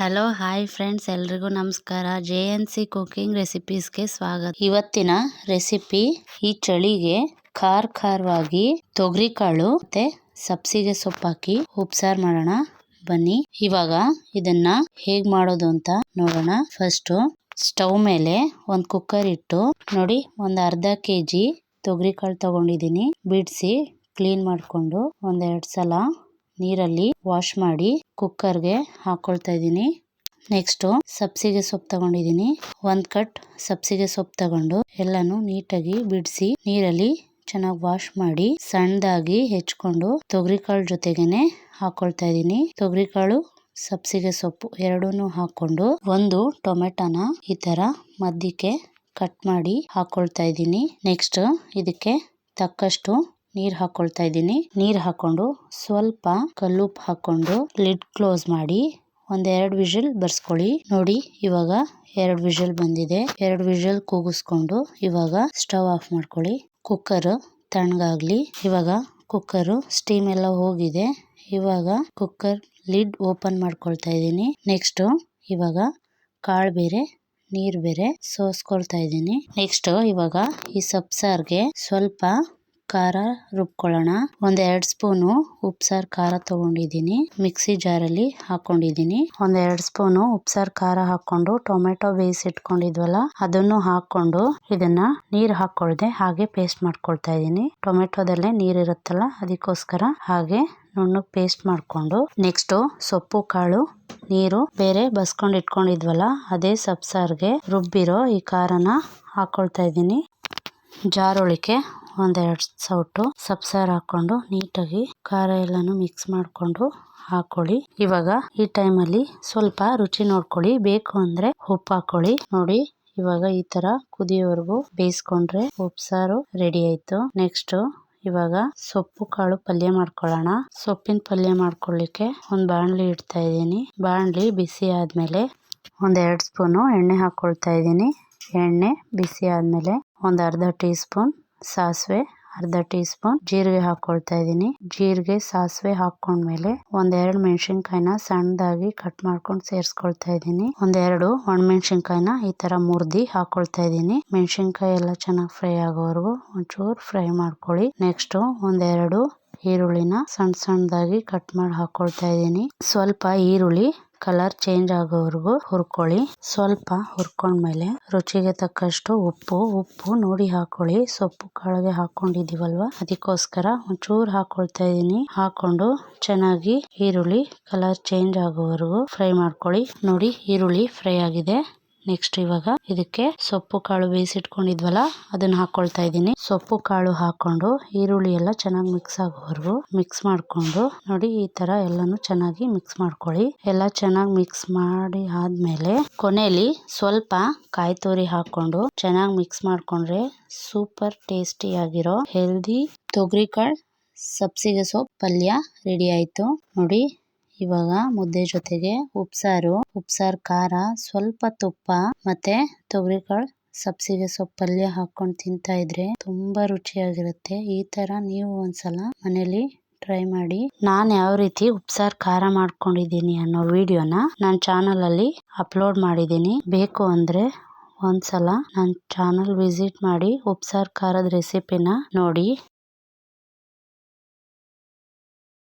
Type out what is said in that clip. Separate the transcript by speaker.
Speaker 1: Hello, hi friends. ಎಲ್ರಿಗೂ ನಮಸ್ಕಾರ. J N C cooking ರೆಸಿಪೀಸ್ಗೆ ಸ್ವಾಗತ. ಇವತ್ತಿನ ರೆಸಿಪಿ ಈ ಚಳಿಗೆ ಖಾರ ಖಾರವಾಗಿ ತೊಗರಿ ಕಾಳು ಮತ್ತೆ ಸಬ್ಸಿಗೆ ಸೊಪ್ಪಾಕಿ ಉಪ್ಸಾರು ಮಾಡೋಣ. ಬನ್ನಿ. ಇವಾಗ ಇದನ್ನ ಹೇಗ್ ಮಾಡೋದು ಅಂತ ನೋಡೋಣ. ಫಸ್ಟ್ ಸ್ಟವ್ ಮೇಲೆ ಒಂದು ಕುಕ್ಕರ್ ಇಟ್ಟು ನೋಡಿ, ಒಂದು ಅರ್ಧ ಕೆ ಜಿ ತೊಗರಿ ಕಾಳು ತಗೊಂಡಿದ್ದೀನಿ. ಬಿಡಿಸಿ ಕ್ಲೀನ್ ಮಾಡಿಕೊಂಡು ಒಂದೆರಡು ಸಲ ನೀರಲ್ಲಿ ವಾಶ್ ಮಾಡಿ ಕುಕ್ಕರ್ಗೆ ಹಾಕೊಳ್ತಾ ಇದ್ದೀನಿ. ನೆಕ್ಸ್ಟು ಸಬ್ಸಿಗೆ ಸೊಪ್ಪು ತಗೊಂಡಿದ್ದೀನಿ. ಒಂದು ಕಟ್ ಸಬ್ಸಿಗೆ ಸೊಪ್ಪು ತಗೊಂಡು ಎಲ್ಲಾನು ನೀಟಾಗಿ ಬಿಡಿಸಿ ನೀರಲ್ಲಿ ಚೆನ್ನಾಗಿ ವಾಶ್ ಮಾಡಿ ಸಣ್ಣದಾಗಿ ಹೆಚ್ಕೊಂಡು ತೊಗರಿಕಾಳು ಜೊತೆಗೇನೆ ಹಾಕೊಳ್ತಾ ಇದ್ದೀನಿ. ತೊಗರಿಕಾಳು, ಸಬ್ಸಿಗೆ ಸೊಪ್ಪು ಎರಡೂ ಹಾಕೊಂಡು ಒಂದು ಟೊಮೆಟೊನ ಈ ಥರ ಮಧ್ಯಕ್ಕೆ ಕಟ್ ಮಾಡಿ ಹಾಕೊಳ್ತಾ ಇದ್ದೀನಿ. ನೆಕ್ಸ್ಟ್ ಇದಕ್ಕೆ ತಕ್ಕಷ್ಟು ನೀರ್ ಹಾಕೊಳ್ತಾ ಇದ್ದೀನಿ. ನೀರ್ ಹಾಕೊಂಡು ಸ್ವಲ್ಪ ಕಲ್ಲುಪ್ ಹಾಕೊಂಡು ಲಿಡ್ ಕ್ಲೋಸ್ ಮಾಡಿ ಒಂದ್ ಎರಡ್ ವಿಷಲ್ ಬರ್ಸ್ಕೊಳ್ಳಿ. ನೋಡಿ, ಇವಾಗ ಎರಡು ವಿಷಲ್ ಬಂದಿದೆ. ಎರಡು ವಿಷಲ್ ಕೂಗಿಸ್ಕೊಂಡು ಇವಾಗ ಸ್ಟವ್ ಆಫ್ ಮಾಡ್ಕೊಳ್ಳಿ. ಕುಕ್ಕರ್ ತಣ್ಣಗಾಗ್ಲಿ. ಇವಾಗ ಕುಕ್ಕರ್ ಸ್ಟೀಮ್ ಎಲ್ಲ ಹೋಗಿದೆ. ಇವಾಗ ಕುಕ್ಕರ್ ಲಿಡ್ ಓಪನ್ ಮಾಡ್ಕೊಳ್ತಾ ಇದ್ದೀನಿ. ನೆಕ್ಸ್ಟ್ ಇವಾಗ ಕಾಳು ಬೇರೆ, ನೀರು ಬೇರೆ ಸೋಸ್ಕೊಳ್ತಾ ಇದ್ದೀನಿ. ನೆಕ್ಸ್ಟ್ ಇವಾಗ ಈ ಸಬ್ಸಾರ್ಗೆ ಸ್ವಲ್ಪ ಖಾರ ರುಬ್ಕೊಳ್ಳೋಣ. ಒಂದ್ ಎರಡ್ ಸ್ಪೂನು ಉಪ್ಸಾರು ಖಾರ ತಗೊಂಡಿದ್ದೀನಿ. ಮಿಕ್ಸಿ ಜಾರಲ್ಲಿ ಹಾಕೊಂಡಿದ್ದೀನಿ ಒಂದ್ ಎರಡ್ ಸ್ಪೂನು ಉಪ್ಸಾರು ಖಾರ ಹಾಕೊಂಡು ಟೊಮೆಟೊ ಬೇಯಿಸಿ ಇಟ್ಕೊಂಡಿದ್ವಲ್ಲ, ಅದನ್ನು ಹಾಕೊಂಡು ಇದನ್ನ ನೀರು ಹಾಕೊಳ್ದೆ ಹಾಗೆ ಪೇಸ್ಟ್ ಮಾಡ್ಕೊಳ್ತಾ ಇದ್ದೀನಿ. ಟೊಮೆಟೊದಲ್ಲೇ ನೀರ್ ಇರುತ್ತಲ್ಲ, ಅದಕ್ಕೋಸ್ಕರ ಹಾಗೆ ನುಣ್ಣು ಪೇಸ್ಟ್ ಮಾಡ್ಕೊಂಡು, ನೆಕ್ಸ್ಟ್ ಸೊಪ್ಪು, ಕಾಳು, ನೀರು ಬೇರೆ ಬಸ್ಕೊಂಡು ಇಟ್ಕೊಂಡಿದ್ವಲ್ಲ, ಅದೇ ಸಬ್ಸಾರ್ಗೆ ರುಬ್ಬಿರೋ ಈ ಖಾರನ ಹಾಕೊಳ್ತಾ ಇದ್ದೀನಿ. ಜಾರೊಳಿಕೆ ಒಂದೆರಡು ಸೌಟು ಸಬ್ಸಾರ್ ಹಾಕೊಂಡು ನೀಟಾಗಿ ಖಾರ ಎಲ್ಲಾನು ಮಿಕ್ಸ್ ಮಾಡಿಕೊಂಡು ಹಾಕೊಳ್ಳಿ. ಇವಾಗ ಈ ಟೈಮಲ್ಲಿ ಸ್ವಲ್ಪ ರುಚಿ ನೋಡ್ಕೊಳ್ಳಿ. ಬೇಕು ಅಂದ್ರೆ ಉಪ್ಪು ಹಾಕೊಳ್ಳಿ. ನೋಡಿ, ಇವಾಗ ಈ ತರ ಕುದಿಯೋವರೆಗೂ ಬೇಯಿಸ್ಕೊಂಡ್ರೆ ಉಪ್ಸಾರು ರೆಡಿ ಆಯ್ತು. ನೆಕ್ಸ್ಟ್ ಇವಾಗ ಸೊಪ್ಪು ಕಾಳು ಪಲ್ಯ ಮಾಡ್ಕೊಳ್ಳೋಣ. ಸೊಪ್ಪಿನ ಪಲ್ಯ ಮಾಡ್ಕೊಳ್ಳಿಕ್ಕೆ ಒಂದು ಬಾಣಲಿ ಇಡ್ತಾ ಇದ್ದೀನಿ. ಬಾಣಲಿ ಬಿಸಿ ಆದಮೇಲೆ ಒಂದೆರಡು ಸ್ಪೂನು ಎಣ್ಣೆ ಹಾಕ್ಕೊಳ್ತಾ ಇದ್ದೀನಿ. ಎಣ್ಣೆ ಬಿಸಿ ಆದಮೇಲೆ ಒಂದು ಅರ್ಧ ಟೀ ಸ್ಪೂನ್ ಸಾಸಿವೆ, ಅರ್ಧ ಟೀ ಸ್ಪೂನ್ ಜೀರಿಗೆ ಹಾಕೊಳ್ತಾ ಇದ್ದೀನಿ. ಜೀರಿಗೆ, ಸಾಸಿವೆ ಹಾಕೊಂಡ್ಮೇಲೆ ಒಂದೆರಡು ಮೆಣಸಿನ್ಕಾಯಿನ ಸಣ್ಣದಾಗಿ ಕಟ್ ಮಾಡ್ಕೊಂಡು ಸೇರಿಸ್ಕೊಳ್ತಾ ಇದ್ದೀನಿ. ಒಂದೆರಡು ಒಣಮೆಣಸಿನ್ಕಾಯಿನ ಈ ತರ ಮುರ್ದಿ ಹಾಕೊಳ್ತಾ ಇದ್ದೀನಿ. ಮೆಣಸಿನ್ಕಾಯಿ ಎಲ್ಲ ಚೆನ್ನಾಗಿ ಫ್ರೈ ಆಗೋವರೆಗೂ ಒಂಚೂರು ಫ್ರೈ ಮಾಡ್ಕೊಳ್ಳಿ. ನೆಕ್ಸ್ಟ್ ಒಂದೆರಡು ಈರುಳ್ಳಿನ ಸಣ್ಣ ಸಣ್ಣದಾಗಿ ಕಟ್ ಮಾಡಿ ಹಾಕೊಳ್ತಾ ಇದ್ದೀನಿ. ಸ್ವಲ್ಪ ಈರುಳ್ಳಿ ಕಲರ್ ಚೇಂಜ್ ಆಗೋವರೆಗೂ ಹುರ್ಕೊಳ್ಳಿ. ಸ್ವಲ್ಪ ಹುರ್ಕೊಂಡ್ಮೇಲೆ ರುಚಿಗೆ ತಕ್ಕಷ್ಟು ಉಪ್ಪು ಉಪ್ಪು ನೋಡಿ ಹಾಕೊಳ್ಳಿ. ಸೊಪ್ಪು ಕಾಳಿಗೆ ಹಾಕೊಂಡಿದೀವಲ್ವ ಅದಕ್ಕೋಸ್ಕರ ಒಂಚೂರು ಹಾಕೊಳ್ತಾ ಇದ್ದೀನಿ ಹಾಕೊಂಡು ಚೆನ್ನಾಗಿ ಈರುಳ್ಳಿ ಕಲರ್ ಚೇಂಜ್ ಆಗೋವರೆಗೂ ಫ್ರೈ ಮಾಡ್ಕೊಳ್ಳಿ. ನೋಡಿ, ಈರುಳ್ಳಿ ಫ್ರೈ ಆಗಿದೆ. ನೆಕ್ಸ್ಟ್ ಇವಾಗ ಇದಕ್ಕೆ ಸೊಪ್ಪು, ಕಾಳು ಬೇಯಿಸಿಟ್ಕೊಂಡಿದ್ವಲ್ಲ, ಅದನ್ನ ಹಾಕೊಳ್ತಾ ಇದ್ದೀನಿ. ಸೊಪ್ಪು, ಕಾಳು ಹಾಕೊಂಡು ಈರುಳ್ಳಿ ಎಲ್ಲ ಚೆನ್ನಾಗಿ ಮಿಕ್ಸ್ ಆಗೋವರೆಗೂ ಮಿಕ್ಸ್ ಮಾಡ್ಕೊಂಡು ನೋಡಿ ಈ ತರ ಎಲ್ಲಾನು ಚೆನ್ನಾಗಿ ಮಿಕ್ಸ್ ಮಾಡ್ಕೊಳ್ಳಿ. ಎಲ್ಲ ಚೆನ್ನಾಗಿ ಮಿಕ್ಸ್ ಮಾಡಿ ಆದ್ಮೇಲೆ ಕೊನೆಯಲ್ಲಿ ಸ್ವಲ್ಪ ಕಾಯಿ ತುರಿ ಹಾಕೊಂಡು ಚೆನ್ನಾಗಿ ಮಿಕ್ಸ್ ಮಾಡ್ಕೊಂಡ್ರೆ ಸೂಪರ್ ಟೇಸ್ಟಿ ಆಗಿರೋ ಹೆಲ್ದಿ ತೊಗರಿಕಾಳು ಸಬ್ಸಿಗೆ ಸೊಪ್ಪು ಪಲ್ಯ ರೆಡಿ ಆಯ್ತು. ನೋಡಿ ಇವಾಗ ಮುದ್ದೆ ಜೊತೆಗೆ ಉಪ್ಸಾರು ಉಪ್ಸಾರು ಖಾರ, ಸ್ವಲ್ಪ ತುಪ್ಪ ಮತ್ತೆ ತೊಗರಿಕಾಳು. ಸಬ್ಸಿಗೆ ಸೊಪ್ಪು ಪಲ್ಯ ಹಾಕೊಂಡು ತಿಂತಾ ಇದ್ರೆ ತುಂಬಾ ರುಚಿಯಾಗಿರುತ್ತೆ. ಈ ತರ ನೀವು ಒಂದ್ಸಲ ಮನೇಲಿ ಟ್ರೈ ಮಾಡಿ. ನಾನು ಯಾವ ರೀತಿ ಉಪ್ಸಾರು ಖಾರ ಮಾಡ್ಕೊಂಡಿದ್ದೀನಿ ಅನ್ನೋ ವಿಡಿಯೋನ ನನ್ನ ಚಾನಲ್ ಅಲ್ಲಿ ಅಪ್ಲೋಡ್ ಮಾಡಿದ್ದೀನಿ. ಬೇಕು ಅಂದ್ರೆ ಒಂದ್ಸಲ ನನ್ನ ಚಾನಲ್ ವಿಸಿಟ್ ಮಾಡಿ ಉಪ್ಸಾರು ಖಾರದ ರೆಸಿಪಿನ ನೋಡಿ.